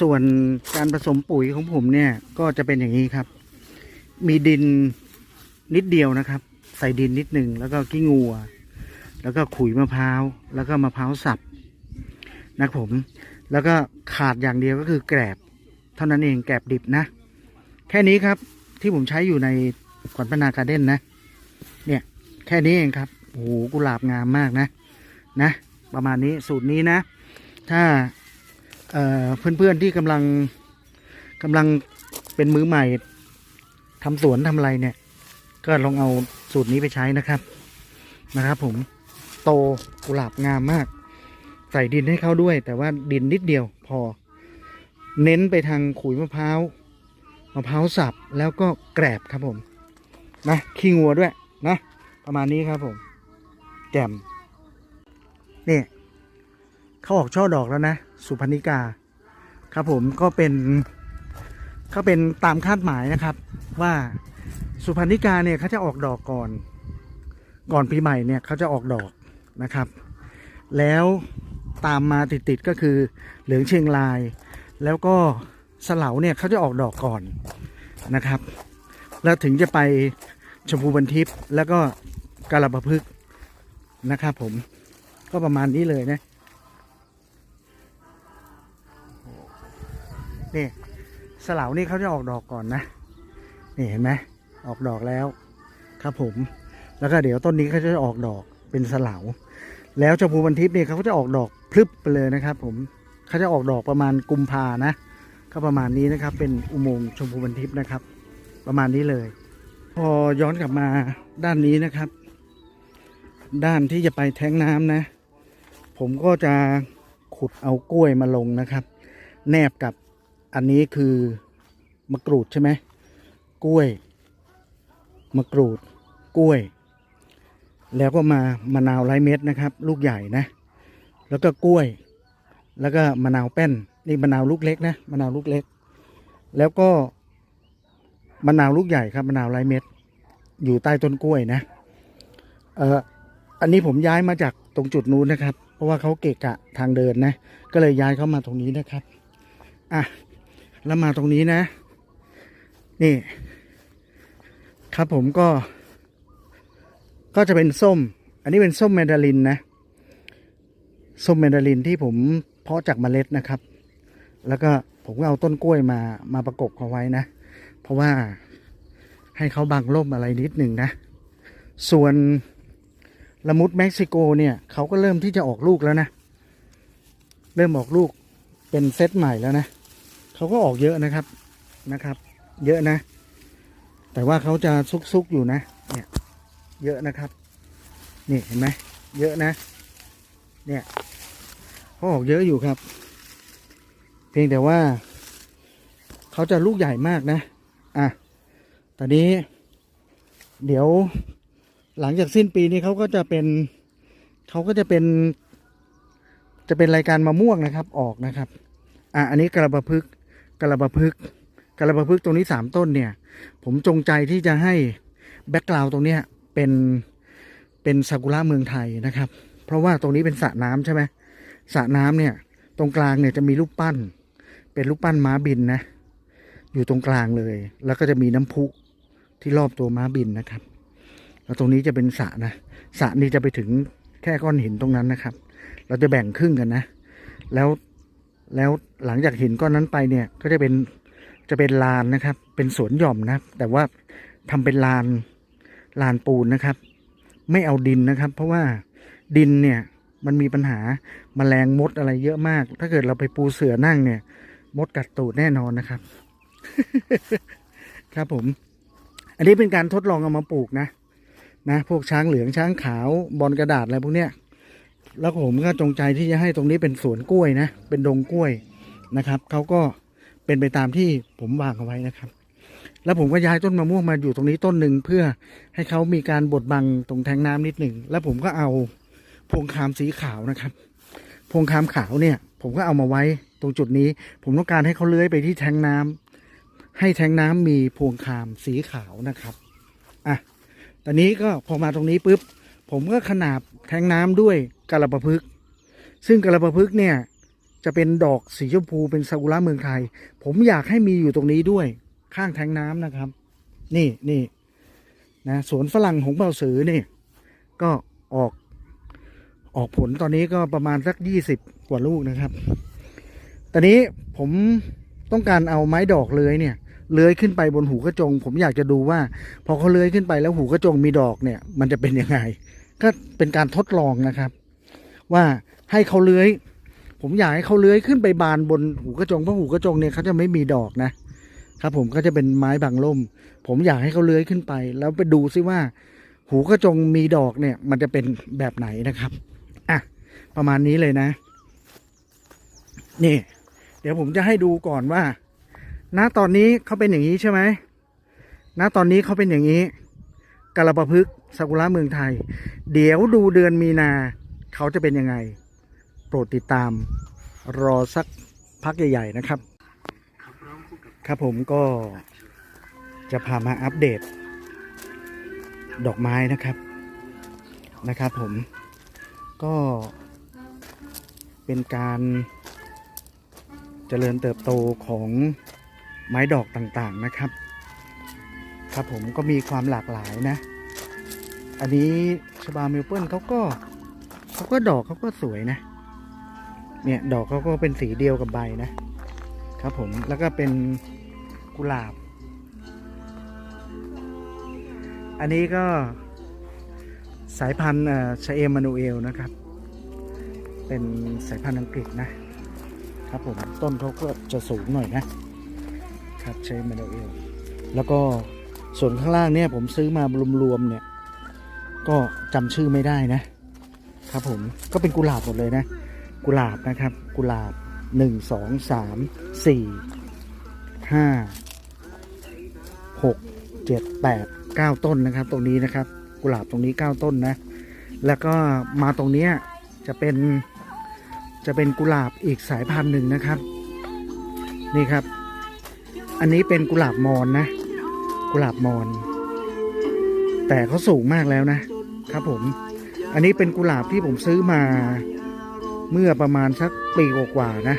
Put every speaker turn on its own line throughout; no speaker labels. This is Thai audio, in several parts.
ส่วนการผสมปุ๋ยของผมเนี่ยก็จะเป็นอย่างนี้ครับ มีดินนิดเดียวนะครับ ใส่ดินนิดหนึ่งแล้วก็ขี้งัว แล้วก็ขุยมะพร้าว แล้วก็มะพร้าวสับนะครับผม แล้วก็ขาดอย่างเดียวก็คือแกลบ เท่านั้นเองแกลบดิบนะ แค่นี้ครับที่ผมใช้อยู่ในขวัญพนาการเด้นนะ เนี่ยแค่นี้เองครับโอ้โหกุหลาบงามมากนะ นะ ประมาณนี้สูตรนี้นะ ถ้า เพื่อนๆที่กำลังกำลังเป็นมือใหม่ทำสวนทำอะไรเนี่ย ก็ลองเอาสูตรนี้ไปใช้นะครับนะครับ ผมโตกุหลาบงามมาก ใส่ดินให้เขาด้วย แต่ว่าดินนิดเดียวพอ เน้นไปทางขุยมะพร้าวมะพร้าวสับแล้วก็แกรบครับผมนะขี้งัวด้วยนะประมาณนี้ครับผม แจ่มนี่ เขาออกช่อดอกแล้วนะ สุพรรณิกา ครับผมก็เป็นก็เป็นตามคาดหมายนะครับ ว่าสุพรรณิกาเนี่ยเขาจะออกดอกก่อน ก่อนปีใหม่เนี่ยเขาจะออกดอกนะครับ แล้วตามมาติดๆก็คือเหลืองเชียงราย แล้วก็สเลาเนี่ยเขาจะออกดอกก่อนนะครับ แล้วถึงจะไปชมพูบันทิพย์แล้วก็กาลปะพึกนะครับผมก็ประมาณนี้เลยนะ นี่สลาวนี่เขาจะออกดอกก่อนนะ นี่เห็นไหมออกดอกแล้ว ครับผม แล้วก็เดี๋ยวต้นนี้เขาจะออกดอกเป็นสลาวแล้วชมพูบันทิพย์นี่ยเขาก็จะออกดอกพลึบไปเลยนะครับ ผมเขาจะออกดอกประมาณกุมภานะ ก็ประมาณนี้นะครับ เป็นอุโมงค์ชมพูบันทิพย์นะครับ ประมาณนี้เลย พอย้อนกลับมาด้านนี้นะครับ ด้านที่จะไปแท้งน้ำนะ ผมก็จะขุดเอากล้วยมาลงนะครับ แนบกับ อันนี้คือมะกรูดใช่ไหมกล้วย มะกรูด กล้วย แล้วก็มามะนาวไร้เม็ดนะครับ ลูกใหญ่นะ แล้วก็กล้วย แล้วก็มะนาวแป้น นี่มะนาวลูกเล็กนะมะนาวลูกเล็ก แล้วก็มะนาวลูกใหญ่ครับมะนาวไร้เม็ด อยู่ใต้ต้นกล้วยนะเอออันนี้ผมย้ายมาจากตรงจุดนู้นนะครับ เพราะว่าเขาเกะกะทางเดินนะ ก็เลยย้ายเข้ามาตรงนี้นะครับ อะ แล้วมาตรงนี้นะ นี่ ครับผมก็ ก็จะเป็นส้ม อันนี้เป็นส้มแมนดารินนะ ส้มแมนดารินที่ผมเพาะจากเมล็ดนะครับ แล้วก็ผมก็เอาต้นกล้วยมา มาประกบเขาไว้นะ เพราะว่าให้เขาบังร่มอะไรนิดหนึ่งนะ ส่วนละมุดเม็กซิโกเนี่ยเขาก็เริ่มที่จะออกลูกแล้วนะ เริ่มออกลูกเป็นเซตใหม่แล้วนะ เขาก็ออกเยอะนะครับนะครับ เยอะนะ แต่ว่าเขาจะซุกๆอยู่นะ เนี่ย เยอะนะครับ นี่เห็นไหมเยอะนะ เนี่ยเขาออกเยอะอยู่ครับ เพียงแต่ว่า เขาจะลูกใหญ่มากนะ อะตอนนี้ เดี๋ยวหลังจากสิ้นปีนี้เขาก็จะเป็นเขาก็จะเป็น จะเป็นรายการมะม่วงนะครับ ออกนะครับ อะอันนี้กระบะพึก กระบะพึกษ์กระบะพึกษ์ตรงนี้สามต้นเนี่ย ผมจงใจที่จะให้แบ็กกราวตรงเนี้ยเป็นเป็นซากุระเมืองไทยนะครับ เพราะว่าตรงนี้เป็นสระน้ำใช่ไหมสระน้ำเนี่ย ตรงกลางเนี่ยจะมีรูปปั้น เป็นรูปปั้นม้าบินนะ อยู่ตรงกลางเลย แล้วก็จะมีน้ำพุที่รอบตัวม้าบินนะครับ แล้วตรงนี้จะเป็นสระนะสระนี้จะไปถึงแค่ก้อนหินตรงนั้นนะครับ เราจะแบ่งครึ่งกันนะ แล้ว แล้วหลังจากหินก้อนนั้นไปเนี่ยก็จะเป็นจะเป็นลานนะครับ เป็นสวนหย่อมนะแต่ว่าทำเป็นลานลานปูนนะครับ ไม่เอาดินนะครับ เพราะว่าดินเนี่ยมันมีปัญหาแมลงมดอะไรเยอะมาก ถ้าเกิดเราไปปูเสือนั่งเนี่ย มดกัดตูดแน่นอนนะครับ ครับผม อันนี้เป็นการทดลองเอามาปลูกนะนะ พวกช้างเหลืองช้างขาวบอลกระดาษอะไรพวกเนี้ย แล้วผมก็จงใจที่จะให้ตรงนี้เป็นสวนกล้วยนะ เป็นดงกล้วยนะครับ เขาก็เป็นไปตามที่ผมวางเอาไว้นะครับ แล้วผมก็ย้ายต้นมะม่วงมาอยู่ตรงนี้ต้นหนึ่งเพื่อให้เขามีการบดบังตรงแทงน้ำนิดหนึ่ง แล้วผมก็เอาพวงคามสีขาวนะครับ พวงคามขาวเนี่ย ผมก็เอามาไว้ตรงจุดนี้ ผมต้องการให้เขาเลื้อยไปที่แทงน้ำให้แทงน้ำมีพวงคามสีขาวนะครับ อะ ตอนนี้ก็พอมาตรงนี้ปุ๊บ ผมก็ขนาบแทงน้ำด้วย กระปะพึกษ์ซึ่งกระปะพึกษ์เนี่ยจะเป็นดอกสีชมพูเป็นซากุระเมืองไทย ผมอยากให้มีอยู่ตรงนี้ด้วยข้างแทงน้ำนะครับ นี่นี่นะสวนฝรั่งหงเปาสือนี่ก็ออกออกผลตอนนี้ก็ประมาณสักยี่สิบกว่าลูกนะครับ ตอนนี้ผมต้องการเอาไม้ดอกเลื้อยเนี่ยเลื้อยขึ้นไปบนหูกระจง ผมอยากจะดูว่า พอเขาเลื้อยขึ้นไปแล้วหูกระจงมีดอกเนี่ย มันจะเป็นยังไง ก็เป็นการทดลองนะครับ ว่าให้เขาเลื้อย ผมอยากให้เขาเลื้อยขึ้นไปบานบนหูกระจงเพราะหูกระจงเนี่ยเขาจะไม่มีดอกนะครับ ผมก็จะเป็นไม้บางล่ม ผมอยากให้เขาเลื้อยขึ้นไป แล้วไปดูซิว่า หูกระจงมีดอกเนี่ย มันจะเป็นแบบไหนนะครับอะประมาณนี้เลยนะ นี่ เดี๋ยวผมจะให้ดูก่อนว่าณตอนนี้เขาเป็นอย่างนี้ใช่ไหมณตอนนี้เขาเป็นอย่างนี้กาลประพึกษ์ซากุระเมืองไทย เดี๋ยวดูเดือนมีนา เขาจะเป็นยังไง โปรดติดตาม รอสักพักใหญ่ ๆ นะครับ ครับผมก็จะพามาอัปเดต ดอกไม้นะครับนะครับผมก็เป็นการเจริญเติบโตของไม้ดอกต่างๆนะครับ ครับผมก็มีความหลากหลายนะ อันนี้ชบาเมลเปิลเขาก็ เขาก็ดอกเขาก็สวยนะ เนี่ยดอกเขาก็เป็นสีเดียวกับใบนะ ครับผมแล้วก็เป็นกุหลาบ อันนี้ก็สายพันธุ์ชาเอมานูเอลนะครับ เป็นสายพันธุ์อังกฤษนะครับผมต้นเขาก็จะสูงหน่อยนะครับชาเอมานูเอลแล้วก็ส่วนข้างล่างเนี่ยผมซื้อมารวมๆเนี่ย ก็จำชื่อไม่ได้นะ ครับผมก็เป็นกุหลาบหมดเลยนะ กุหลาบนะครับ กุหลาบหนึ่งสองสามสี่ห้าหกเจ็ดแปดเก้าต้นนะครับ ตรงนี้นะครับ กุหลาบตรงนี้เก้าต้นนะ แล้วก็มาตรงเนี้ยจะเป็นจะเป็นกุหลาบอีกสายพันธุ์หนึ่งนะครับ นี่ครับ อันนี้เป็นกุหลาบมอนนะ กุหลาบมอน แต่เขาสูงมากแล้วนะครับผม อันนี้เป็นกุหลาบที่ผมซื้อมาเมื่อประมาณสักปีกว่าๆนะ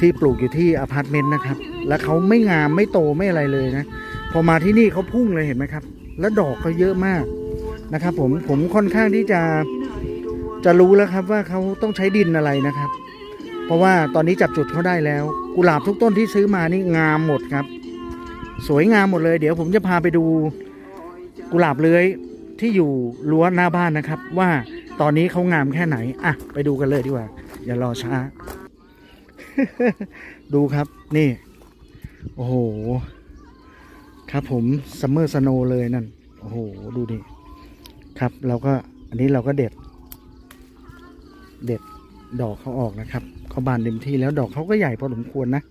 ที่ปลูกอยู่ที่อพาร์ตเมนต์นะครับ แล้วเขาไม่งามไม่โตไม่อะไรเลยนะ พอมาที่นี่เขาพุ่งเลยเห็นไหมครับ แล้วดอกเขาเยอะมากนะครับ ผมผมค่อนข้างที่จะจะรู้แล้วครับว่าเขาต้องใช้ดินอะไรนะครับ เพราะว่าตอนนี้จับจุดเขาได้แล้ว กุหลาบทุกต้นที่ซื้อมานี่งามหมดครับ สวยงามหมดเลย เดี๋ยวผมจะพาไปดูกุหลาบเลื้อย ที่อยู่รั้วหน้าบ้านนะครับ ว่าตอนนี้เขางามแค่ไหน อะ ไปดูกันเลยดีกว่า อย่ารอช้า ดูครับนี่ โอ้โห ครับผมซัมเมอร์สโนเลยนั่น โอ้โห ดูดิครับ เราก็อันนี้เราก็เด็ด เด็ดดอกเขาออกนะครับเขาบานเต็มที่แล้วดอกเขาก็ใหญ่พอสมควรนะ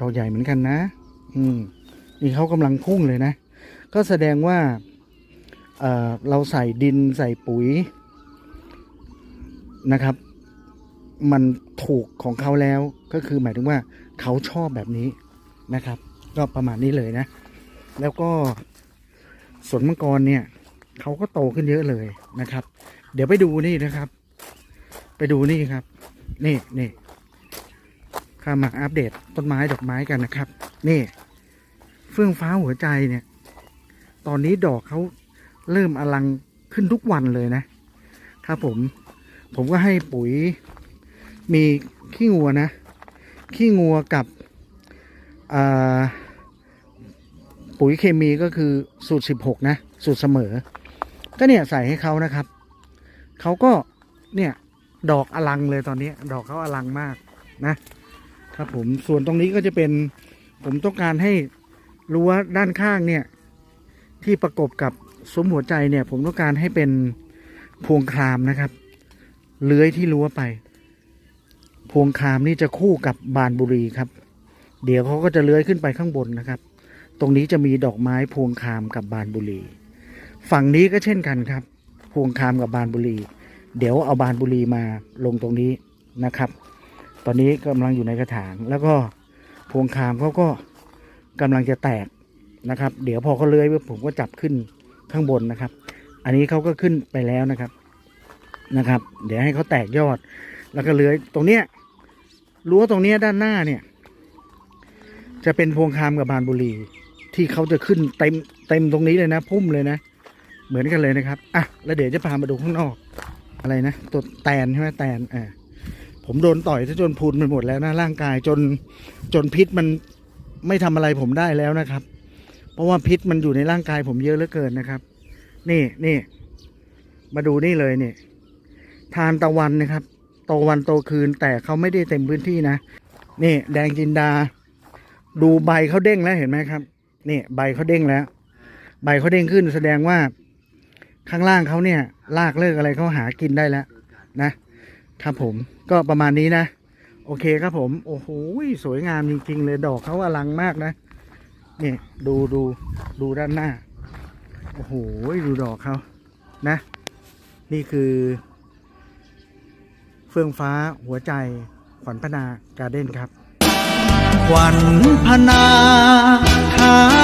ดอกใหญ่เหมือนกันนะ อืมนี่เขากำลังพุ่งเลยนะ ก็แสดงว่า เเราใส่ดินใส่ปุ๋ยนะครับ มันถูกของเขาแล้วก็คือหมายถึงว่าเขาชอบแบบนี้นะครับ ก็ประมาณนี้เลยนะ แล้วก็สวนมังกรเนี่ยเขาก็โตขึ้นเยอะเลยนะครับ เดี๋ยวไปดูนี่นะครับ ไปดูนี่ครับ นี่นี่ข้ามาอัปเดตต้นไม้ดอกไม้กันนะครับ นี่ เฟื่องฟ้าหัวใจเนี่ย ตอนนี้ดอกเขา เริ่มอลังขึ้นทุกวันเลยนะครับผม ผมก็ให้ปุ๋ยมีขี้งัวนะ ขี้งัวกับปุ๋ยเคมีก็คือสูตร 16 นะ สูตรเสมอ ก็เนี่ยใส่ให้เขานะครับ เขาก็เนี่ยดอกอลังเลยตอนนี้ ดอกเขาอลังมากนะครับผมส่วนตรงนี้ก็จะเป็นผมต้องการให้รั้วด้านข้างเนี่ย ที่ประกบกับ ซุ้มหัวใจเนี่ยผมต้องการให้เป็นพวงครามนะครับ เลื้อยที่รั้วไป พวงครามนี่จะคู่กับบานบุรีครับ เดี๋ยวเขาก็จะเลื้อยขึ้นไปข้างบนนะครับ ตรงนี้จะมีดอกไม้พวงครามกับบานบุรี ฝั่งนี้ก็เช่นกันครับ พวงครามกับบานบุรี เดี๋ยวเอาบานบุรีมาลงตรงนี้นะครับ ตอนนี้กำลังอยู่ในกระถาง แล้วก็พวงครามเขาก็กำลังจะแตกนะครับ เดี๋ยวพอเขาเลื้อยผมก็จับขึ้น ข้างบนนะครับ อันนี้เขาก็ขึ้นไปแล้วนะครับนะครับ เดี๋ยวให้เขาแตกยอด แล้วก็เลื้อยตรงเนี้ยรั้วตรงเนี้ยด้านหน้าเนี่ย จะเป็นพวงคามกับบานบุรี ที่เขาจะขึ้นเต็มเต็มตรงนี้เลยนะ พุ่มเลยนะ เหมือนกันเลยนะครับอะแล้วเดี๋ยวจะพามาดูข้างนอก อะไรนะตัวแตนใช่ไหมแตนอ่าผมโดนต่อยซะจนพูนไปหมดแล้วนะร่างกายจนจนพิษมันไม่ทำอะไรผมได้แล้วนะครับ เพราะว่าพิษมันอยู่ในร่างกายผมเยอะเหลือเกินนะครับ นี่นี่มาดูนี่เลยนี่ทานตะวันนะครับ โตวันโตคืนแต่เขาไม่ได้เต็มพื้นที่นะ นี่แดงจินดา ดูใบเขาเด้งแล้วเห็นไหมครับ นี่ใบเขาเด้งแล้ว ใบเขาเด้งขึ้นแสดงว่าข้างล่างเขาเนี่ย ลากเลิกอะไรเขาหากินได้แล้วนะครับผมก็ประมาณนี้นะ โอเคครับผม โอ้โหสวยงามจริง ๆ เลยดอกเขาอลังมากนะ นี่ดูดูดูด้านหน้า โอ้โห ดูดอกเขานะ นี่คือ เฟื่องฟ้าหัวใจ ขวัญพนาการเด้นครับ ขวัญพนาคา